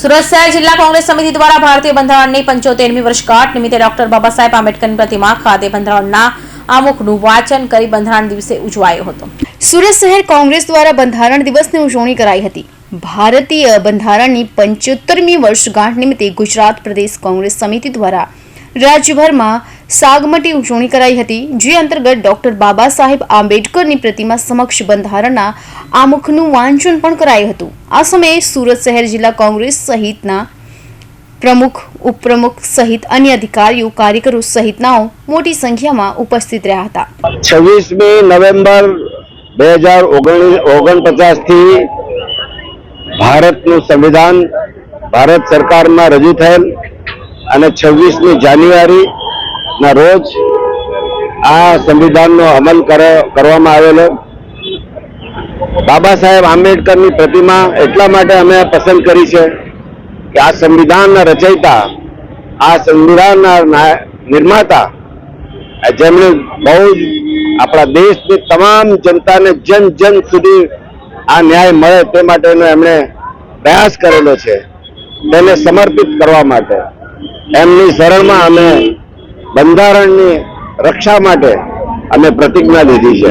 સુરત શહેર જિલ્લા કોંગ્રેસ સમિતિ દ્વારા ભારતીય બંધારણની પંચોતેરમી વર્ષગાંઠ નિમિત્તે ડોક્ટર બાબા સાહેબ આંબેડકરની પ્રતિમા ખાતે બંધારણના આમુખનું વાંચન કરી બંધારણ દિવસે ઉજવાયો હતો. સુરત શહેર કોંગ્રેસ દ્વારા બંધારણ દિવસની ઉજવણી કરાઈ હતી. ભારતીય બંધારણની પંચોતેરમી વર્ષગાંઠ નિમિત્તે ગુજરાત પ્રદેશ કોંગ્રેસ સમિતિ દ્વારા રાજ્યભરમાં સાગમટી ઉજવણી કરાઈ હતી, જે અંતર્ગત ડોક્ટર બાબા સાહેબ આંબેડકરની પ્રતિમા સમક્ષ બંધારણના આમુખનું વાંચન પણ કરાયું હતું. આ સમયે સુરત શહેર જિલ્લા કોંગ્રેસ સહિતના પ્રમુખ, ઉપપ્રમુખ સહિત અન્ય અધિકારીઓ, કાર્યકરો સહિતનાઓ મોટી સંખ્યામાં ઉપસ્થિત રહ્યા હતા. છવ્વીસમી નવેમ્બર બે હજાર ઓગણપચાસથી ભારતનું સંવિધાન ભારત સરકારમાં રજૂ થયેલ અને છવ્વીસમી જાન્યુઆરી ના, રોજ આ સંવિધાનનો અમલ કર- કરવામાં આવેલો. બાબા સાહેબ આંબેડકરની પ્રતિમા એટલા માટે અમે પસંદ કરી છે કે આ સંવિધાનના રચયિતા, આ સંવિધાનના નિર્માતા, જેમણે બહુ જ આપણા દેશની તમામ જનતાને જન જન સુધી આ ન્યાય મળે તે માટેનો એમણે પ્રયાસ કરેલો છે. તેને સમર્પિત કરવા માટે. એમની શરણમાં અમે બંધારણની રક્ષા માટે અમે પ્રતિજ્ઞા લીધી છે.